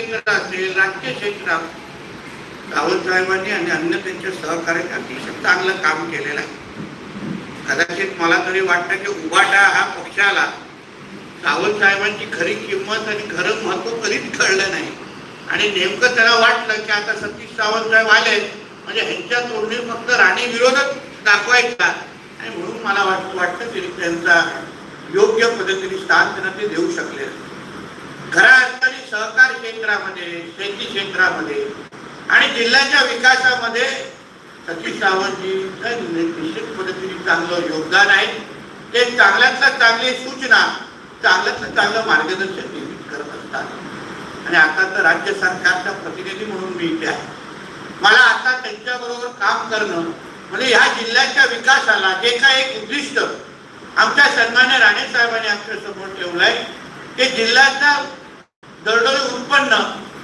केंद्र असेल राजकीय क्षेत्र राहुल साहेबांनी आणि अन्य त्यांच्या सहकार्याने अतिशय चांगलं काम केलेलं आहे. कदाचित मला तरी वाटतं की उभाटा हा पक्षाला राहुल साहेबांची खरी किंमत आणि खरं महत्त्व कधीच कळलं नाही. आणि नेमकं त्याला वाटलं की आता सतीश सावंत साहेब आले म्हणजे ह्यांच्या तोडणी फक्त राणी विरोधच दाखवायचा. आणि म्हणून मला वाटतं वाटतं की त्यांचा योग्य पद्धतीने स्थान त्यांना ते देऊ शकले. खऱ्या अर्थाने सहकार क्षेत्रामध्ये शेती क्षेत्रामध्ये आणि जिल्ह्याच्या विकासामध्ये सतीश सावंतजी निश्चित पद्धतीने चांगलं योगदान आहे. ते चांगल्यातल्या चांगली सूचना चांगल्यातलं चांगलं मार्गदर्शन निर्मित करत असतात. आणि आता तर राज्य सरकारचा प्रतिनिधी म्हणून मी इथे आहे. मला आता त्यांच्याबरोबर काम करणं म्हणजे ह्या जिल्ह्याच्या विकासाला जे काय एक उद्दिष्ट आमच्या सन्मान्य राणे साहेबांनी आमच्यासमोर ठेवलंय ते जिल्ह्याचा दरडोई उत्पन्न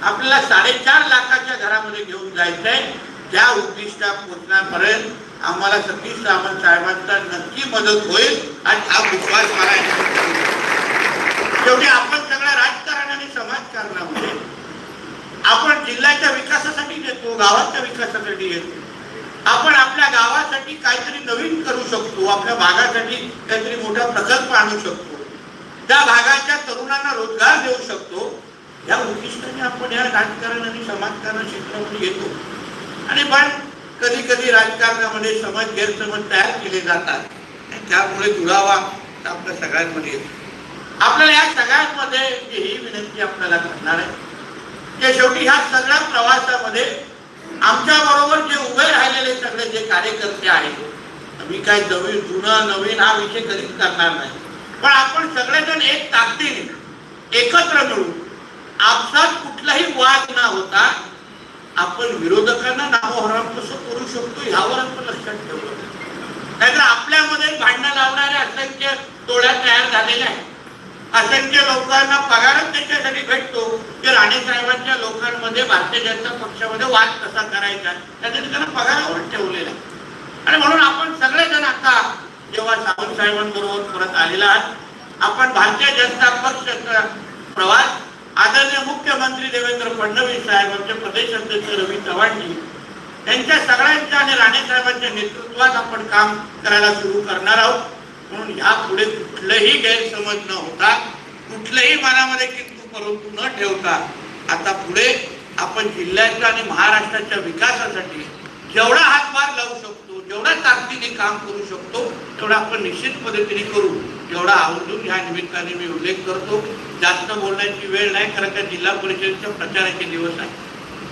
आपल्याला साडेचार लाखाच्या घरामध्ये घेऊन जायचंय. त्या उद्दिष्टा पोचण्यापर्यंत आम्हाला सतीश सावंत साहेबांचा नक्की मदत होईल आणि हा विश्वास मला शेवटी आपण सगळ्या राजकारण आणि समाजकारणामध्ये आपण जिल्ह्याच्या विकासासाठी देतो गावाच्या विकासासाठी येतो. आपण आपल्या गावासाठी काहीतरी नवीन करू शकतो आपल्या भागासाठी काहीतरी मोठा प्रकल्प आणू शकतो. त्या भागाच्या तरुणांना रोजगार देऊ शकतो. या उद्दिष्टाने आपण या राजकारण आणि समाजकारण क्षेत्रामध्ये येतो. आणि पण कधी कधी राजकारणामध्ये समाज गैरसमज तयार केले जातात. आणि त्यामुळे दुरावा आपल्या सगळ्यांमध्ये येतो. आपल्याला या सगळ्यांमध्ये ही विनंती आपल्याला करणार आहे की शेवटी ह्या सगळ्या प्रवासामध्ये आमच्या बरोबर जे उभे राहिलेले सगळे जे कार्यकर्ते आहेत मी काय नवीन जुनं नवीन हा विषय कधीच करणार नाही. पण आपण सगळेजण एक ताकदीने एकत्र मिळून आपसात कुठलाही वाद न होता आपण विरोधकांना नामोहराम कसं करू शकतो ह्यावर आपण लक्षात ठेवलं नाहीतर आपल्यामध्ये भांडणं लावणारे असंख्य टोळ्या तयार झालेल्या आहेत. असंख्य लोकांना पगारच त्याच्यासाठी भेटतो. की राणे साहेबांच्या लोकांमध्ये भारतीय जनता पक्षामध्ये वाद कसा करायचा त्यासाठी त्यांना पगारावर ठेवलेला आहे. आणि म्हणून आपण सगळेजण आता जेव्हा सावंत साहेबांबरोबर परत आलेला आहात आपण भारतीय जनता पक्षाचा प्रवास आदरणीय मुख्यमंत्री देवेंद्र फडणवीस साहेब आमचे प्रदेश अध्यक्ष रवी चव्हाणजी यांच्या सगळ्यांच्या आणि राणे साहेबांच्या नेतृत्वात आपण काम करायला सुरू करणार आहोत. म्हणून ह्या पुढे कुठलंही गैरसमज न होता कुठल्याही मनामध्ये किंतु परंतु न ठेवता आता पुढे आपण जिल्ह्याच्या आणि महाराष्ट्राच्या विकासासाठी जेवढा हातभार लावू शकतो जेवढा ताकदीने काम करू शकतो तेवढा आपण निश्चित पद्धतीने करू. जेवढा आवर्जून ह्या निमित्ताने मी उल्लेख करतो जास्त बोलण्याची वेळ नाही कारण का जिल्हा परिषदेच्या प्रचाराचे दिवस आहे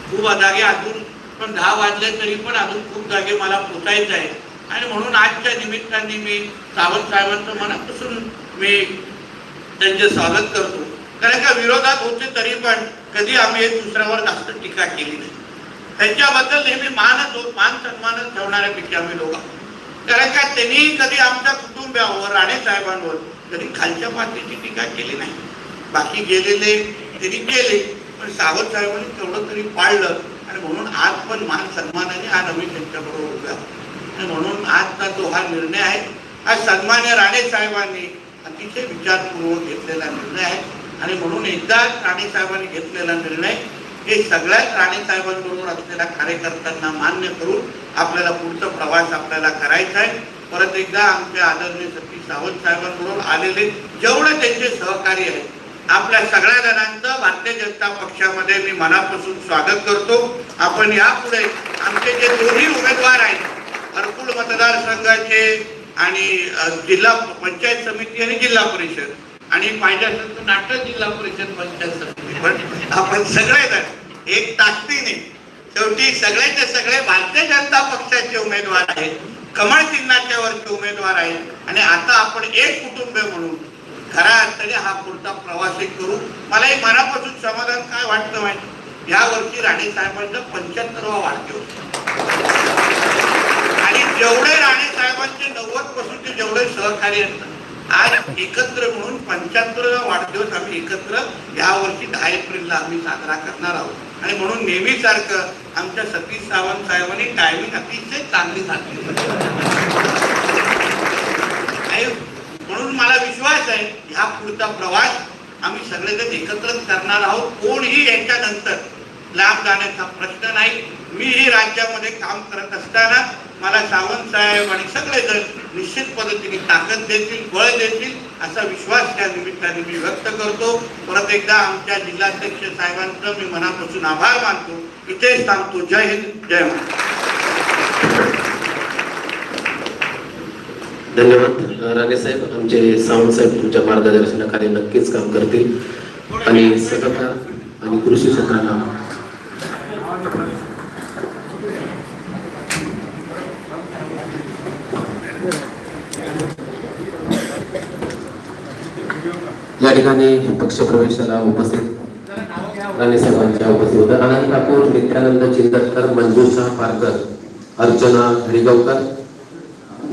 खूप जागे अजून पण दहा वाजले तरी पण अजून खूप जागे मला पोचायचं आहे. आणि म्हणून आजच्या निमित्ताने मी सावंत साहेबांचं मनापासून मी त्यांचे स्वागत करतो. कारण का विरोधात होते तरी पण कधी आम्ही एक दुसऱ्यावर जास्त टीका केली नाही. त्यांच्याबद्दल नेहमी मानच मान सन्मानच ठेवणाऱ्यापैकी आम्ही लोक. कारण का त्यांनी कधी आमच्या कुटुंबियावर राणे साहेबांवर कधी खालच्या पातळीची टीका केली नाही. बाकी गेलेले त्यांनी केले पण सावंत साहेबांनी तेवढं तरी पाळलं आणि म्हणून आज पण मान सन्मानाने आज आम्ही त्यांच्याबरोबर उभे आहोत आणि म्हणून आजचा जो हा निर्णय आहे हा सन्मान्य राणे साहेबांनी अतिशय विचारपूर्वक घेतलेला निर्णय आहे. आणि म्हणून एकदा राणे साहेबांनी घेतलेला निर्णय हे सगळ्याच राणे साहेबांबरोबर असलेल्या कार्यकर्त्यांना मान्य करून आपल्याला पुढचा प्रवास आपल्याला करायचा आहे. परत एकदा आमच्या आदरणीय सतीश सावंत साहेबांबरोबर आलेले जेवढे त्यांचे सहकारी आहेत आपल्या सगळ्या जणांचं भारतीय जनता पक्षामध्ये मी मनापासून स्वागत करतो. आपण यापुढे आमचे जे दोन्ही उमेदवार आहेत हरकुल मतदारसंघाचे आणि जिल्हा पंचायत समिती आणि जिल्हा परिषद आणि पाहिजे असेल तर नाटक जिल्हा परिषद पंचायत पण आपण सगळेजण एक ताकदीने शेवटी सगळ्याचे सगळे भारतीय जनता पक्षाचे उमेदवार आहेत कमळ चिन्हाच्या वरचे उमेदवार आहेत. आणि आता आपण एक कुटुंब म्हणून खऱ्या अर्थाने हा पुढचा प्रवासही करू. मलाही मनापासून समाधान काय वाटतं माहिती? या वर्षी राणे साहेबांचा पंच्याहत्तरवा वाढदिवस. आणि जेवढे राणे साहेबांचे नव्वद पासूनचे जेवढे सहकारी असतात आज एकत्र म्हणून पंच्याहत्तरवा वाढदिवस आम्ही एकत्र या वर्षी दहा एप्रिलला आम्ही साजरा करणार आहोत. आणि म्हणून नेहमीसारखं आमच्या सतीश सावंत साहेबांनी टायमिंग अतिशय चांगली घातली म्हणून मला विश्वास आहे ह्या पुढचा प्रवास आम्ही सगळेजण एकत्रच करणार आहोत. कोणही याच्यानंतर लांब जाण्याचा प्रश्न नाही. मीही राज्यामध्ये काम करत असताना मला सावंत साहेब आणि सगळेजण निश्चित पद्धतीने ताकद देतील बळ देतील असा विश्वास त्या निमित्ताने मी व्यक्त करतो. परत एकदा आमच्या जिल्हाध्यक्ष साहेबांचं मी मनापासून आभार मानतो. इथेच सांगतो जय हिंद जय महाराष्ट्र. धन्यवाद राणे साहेब. आमचे सावंत साहेब तुमच्या मार्गदर्शनाखाली नक्कीच काम करतील. आणि सतत आणि कृषी क्षेत्राला ठिकाणी पक्षप्रवेशाला उपस्थित राणे साहेबांच्या उपस्थित होत्या आनंद ठाकूर नित्यानंद चिंतनकर मंजुषा पारकर अर्चना हरिगावकर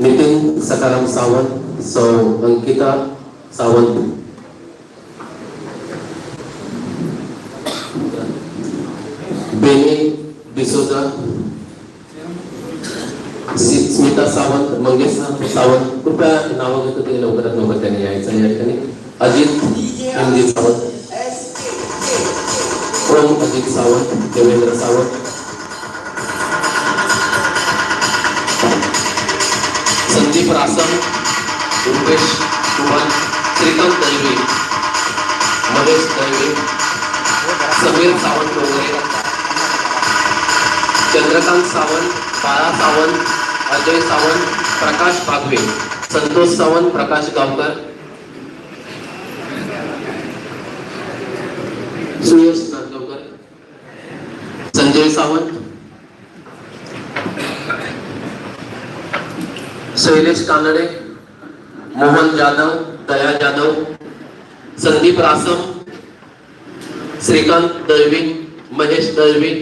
नितीन सकाराम सावंत सौ अंकिता सावंत. बेनी डिसोजा स्मिता सावंत मंगेश सावंत. कृपया नावं घेतो ते लवकरात लवकर त्यांनी यायचं. या ठिकाणी अजित इंदिर सावंत. ओम अजित सावंत देवेंद्र सावंत. संदीप रासम रुपेश कुमार श्रीकांत दैवे महेश दैवे समीर सावंत वगैरे. चंद्रकांत सावंत बाळा सावंत अजय सावंत प्रकाश पागवे संतोष सावंत प्रकाश गावकर. सुयश नांदगावकर संजय सावंत. शैलेश कानडे. मोहन जाधव दया जाधव. संदीप रासम. श्रीकांत दळवी महेश दळवी.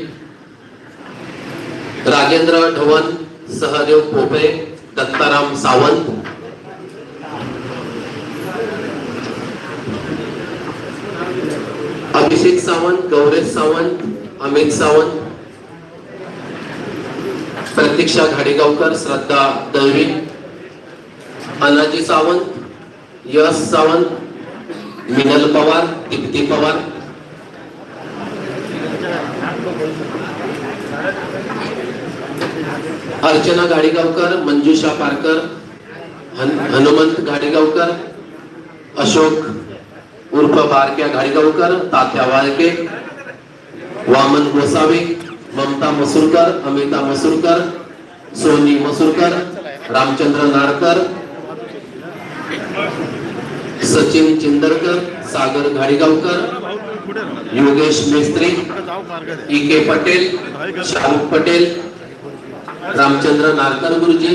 राजेंद्र ढवण सहदेव पोपे दत्ताराम सावंत. अभिषेक सावंत गौरेश सावंत अमित सावंत प्रतीक्षा घाडेगावकर श्रद्धा दळवी अनाजी सावंत यश सावंत मिनल पवार दीप्ती पवार. अर्चना गाडेगावकर मंजुषा पारकर हन- Hanumant Gadegaonkar Ashok उर्फ़ Barkya Gadigaonkar Tatya Walke Waman Gosavi, Mamata Masurkar, Amita Masurkar, Soni Masurkar, Ramchandra Nadkar, Sachin Chindarkar, Sagar Ghadigaonkar Yogesh Mestry E K Patel, Shahrukh Patel, Ramchandra Narkar Guruji.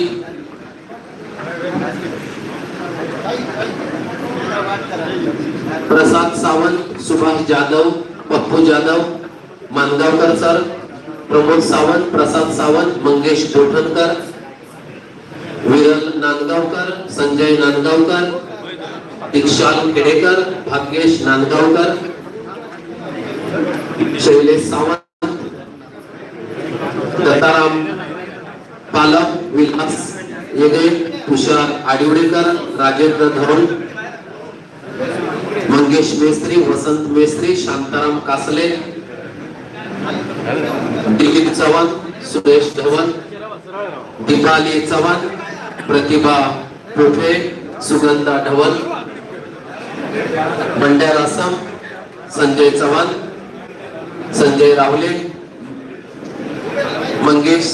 Prasad Sawant Subhash Jadhav Pappu Jadhav Mangaonkar sir Pramod Sawant Prasad Sawant Mangesh Gothankar Viral Nandgaonkar Sanjay Nandgaonkar दीक्षाल Khedekar Bhagyesh Nandgaonkar Shailesh Sawant Dattaram पालक विलास येगे तुषार आडिवडेकर राजेंद्र धवन मंगेश मेस्त्री वसंत मेस्त्री शांताराम कासले दिलीप चव्हाण सुरेश धवन दीपाली चव्हाण प्रतिभा पोफे सुगंधा ढवल बंड्या आसम संजय चव्हाण संजय रावले मंगेश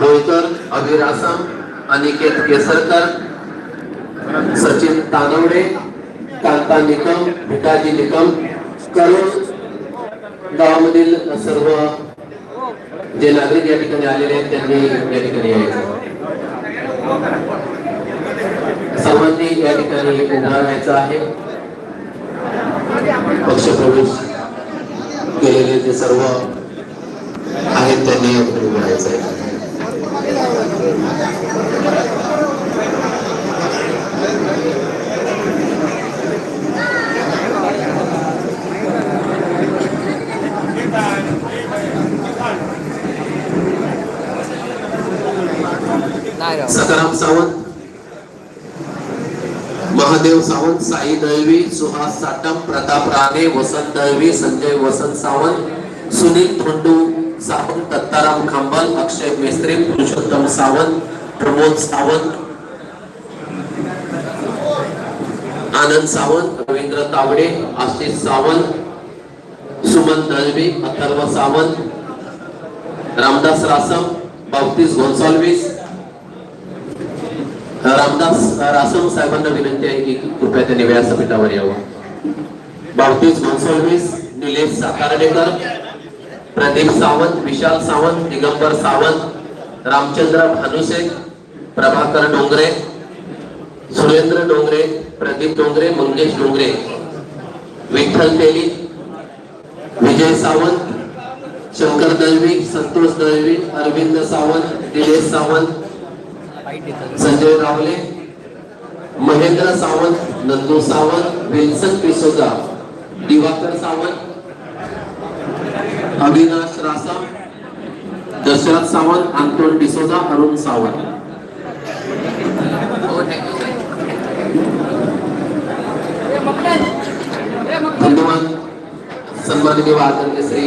होळकर अभिर आसाम अनिकेत केसरकर सचिन तानवडे कांता निकम भिकाजी निकम करून गावामधील सर्व जे नागरिक या ठिकाणी आलेले आहेत त्यांनी या ठिकाणी यायचं. सर्वांनी या ठिकाणी उभा राहायचं आहे. पक्षप्रवेश केलेले जे सर्व आहेत त्यांनी उभं राहायचं आहे सकाराम सावंत महादेव सावंत साई दळवी सुहास साटम प्रताप राणे वसंत दळवी संजय वसंत सावंत सुनील थोंडू सावंत दत्ताराम खांबल अक्षय मेस्त्रे पुरुषोत्तम सावंत प्रमोद सावंत आनंद सावंत रवींद्र तावडे आशिष सावंत सुमन दळवी अथर्व सावंत रामदास रासम बावतीस गोन्साल्विस रामदास रासम साहेबांना विनंती आहे की कृपया त्यांनी व्यासपीठावर यावं. बावतीस गोन्साल्विस निलेश सातारडेकर प्रदीप सावंत विशाल सावंत दिगंबर सावंत रामचंद्र भानुशेख प्रभाकर डोंगरे सुरेंद्र डोंगरे प्रदीप डोंगरे मंगेश डोंगरे विठ्ठल तेली विजय सावंत शंकर दळवी संतोष दळवी अरविंद सावंत दिनेश सावंत संजय रावले, महेंद्र सावंत, नंदू सावंत, विल्सन पिसोजा दिवाकर सावंत, अविनाश रासम दशरथ सावंत अंतोन डिसोजा अरुण सावंत. धन्यवाद सन्माननीय आदरणीय श्री